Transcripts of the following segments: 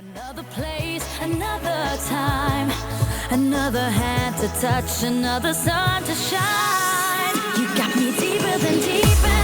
Another place, another time, another hand to touch, another sun to shine. You got me deeper than deep,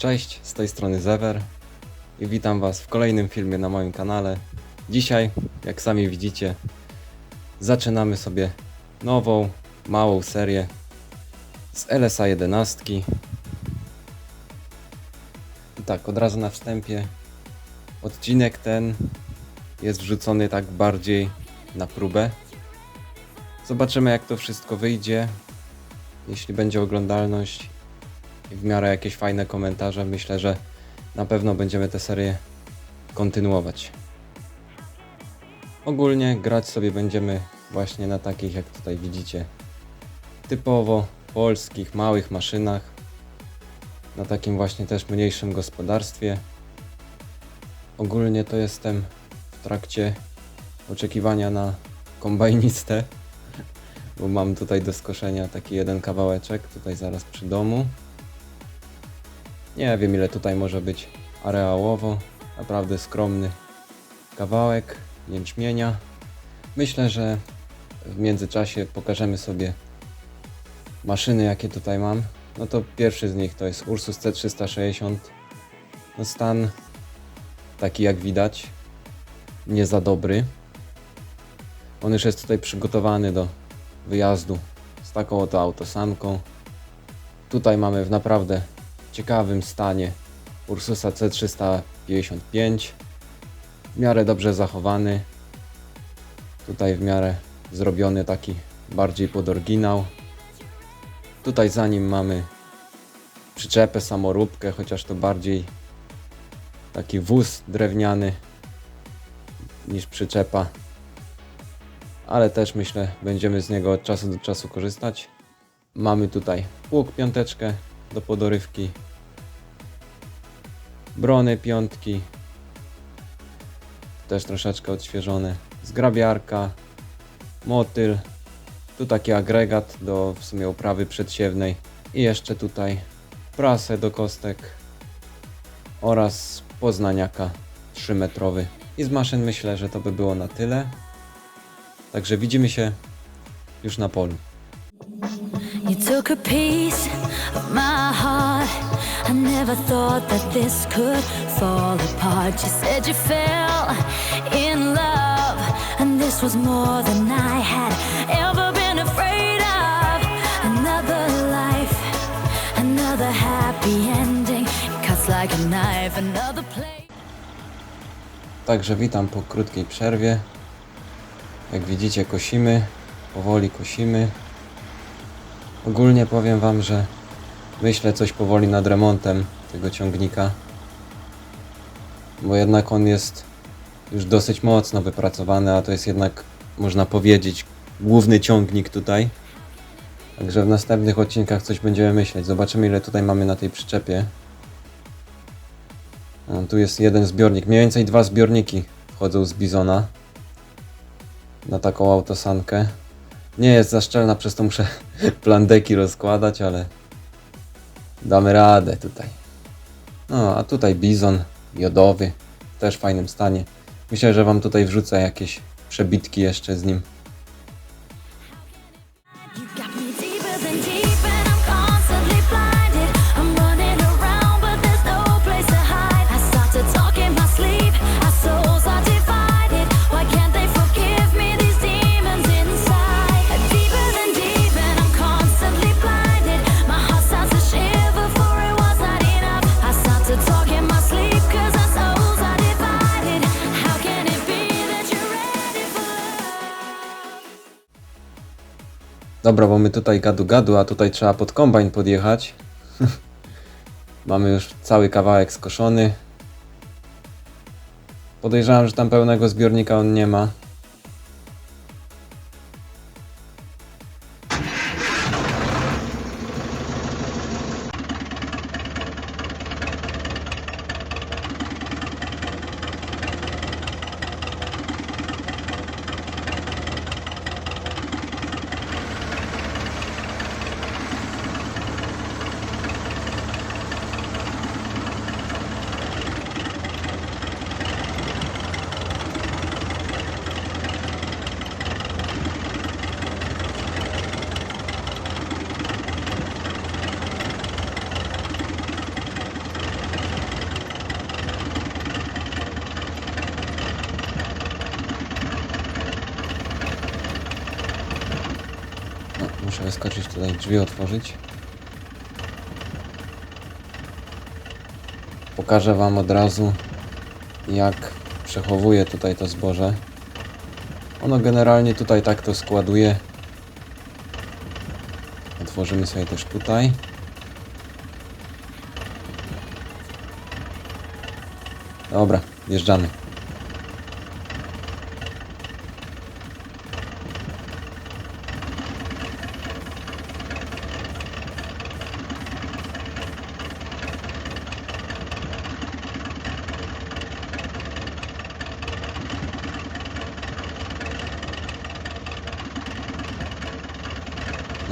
Cześć, z tej strony Zewer i witam Was w kolejnym filmie na moim kanale. Dzisiaj, jak sami widzicie, zaczynamy sobie nową, małą serię z LSA 11. I tak, od razu na wstępie, odcinek ten jest wrzucony tak bardziej na próbę. Zobaczymy jak to wszystko wyjdzie, jeśli będzie oglądalność w miarę jakieś fajne komentarze, myślę, że na pewno będziemy tę serię kontynuować. Ogólnie grać sobie będziemy właśnie na takich, jak tutaj widzicie, typowo polskich, małych maszynach, na takim właśnie też mniejszym gospodarstwie. Ogólnie to jestem w trakcie oczekiwania na kombajnistę, bo mam tutaj do skoszenia taki jeden kawałeczek, tutaj zaraz przy domu. Nie wiem ile tutaj może być areałowo. Naprawdę skromny kawałek jęczmienia. Myślę, że w międzyczasie pokażemy sobie maszyny jakie tutaj mam. No to pierwszy z nich to jest Ursus C360. No stan taki jak widać nie za dobry. On już jest tutaj przygotowany do wyjazdu z taką oto autosanką. Tutaj mamy w naprawdę ciekawym stanie. Ursusa C355 w miarę dobrze zachowany. Tutaj w miarę zrobiony taki bardziej pod oryginał. Tutaj za nim mamy przyczepę, samoróbkę chociaż to bardziej taki wóz drewniany niż przyczepa. Ale też myślę będziemy z niego od czasu do czasu korzystać. Mamy tutaj pług piąteczkę do podorywki. Brony piątki. Też troszeczkę odświeżone. Zgrabiarka. Motyl. Tu taki agregat do w sumie uprawy przedsiewnej. I jeszcze tutaj prasę do kostek. Oraz poznaniaka 3 metrowy. I z maszyn myślę, że to by było na tyle. Także widzimy się już na polu. You took a piece of my heart. I never thought that this could fall apart. You said you fell in love, and this was more than I had ever been afraid of. Another life, another happy ending. It cuts like a knife, another place. Także witam po krótkiej przerwie. Jak widzicie kosimy, powoli kosimy. Ogólnie powiem Wam, że myślę coś powoli nad remontem tego ciągnika. Bo jednak on jest już dosyć mocno wypracowany, a to jest jednak, można powiedzieć, główny ciągnik tutaj. Także w następnych odcinkach coś będziemy myśleć. Zobaczymy ile tutaj mamy na tej przyczepie. O, tu jest jeden zbiornik, mniej więcej dwa zbiorniki wchodzą z Bizona na taką autosankę. Nie jest za szczelna, przez to muszę plandeki rozkładać, ale damy radę tutaj. No, a tutaj Bizon jodowy, też w fajnym stanie. Myślę, że Wam tutaj wrzucę jakieś przebitki jeszcze z nim. Dobra, bo my tutaj gadu gadu, a tutaj trzeba pod kombajn podjechać. Mamy już cały kawałek skoszony. Podejrzewam, że tam pełnego zbiornika on nie ma. Muszę wyskoczyć tutaj, drzwi otworzyć. Pokażę Wam od razu, jak przechowuję tutaj to zboże. Ono generalnie tutaj tak to składuje. Otworzymy sobie też tutaj. Dobra, wjeżdżamy.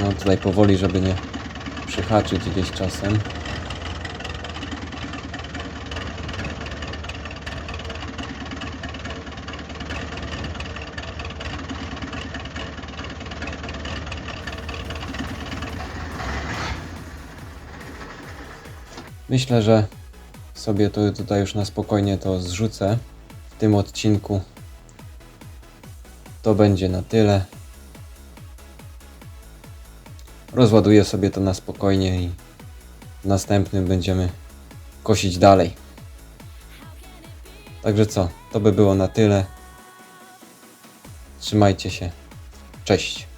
No tutaj powoli, żeby nie przyhaczyć gdzieś czasem. Myślę, że sobie to tutaj już na spokojnie to zrzucę w tym odcinku. To będzie na tyle. Rozładuję sobie to na spokojnie i w następnym będziemy kosić dalej. Także co, to by było na tyle. Trzymajcie się. Cześć.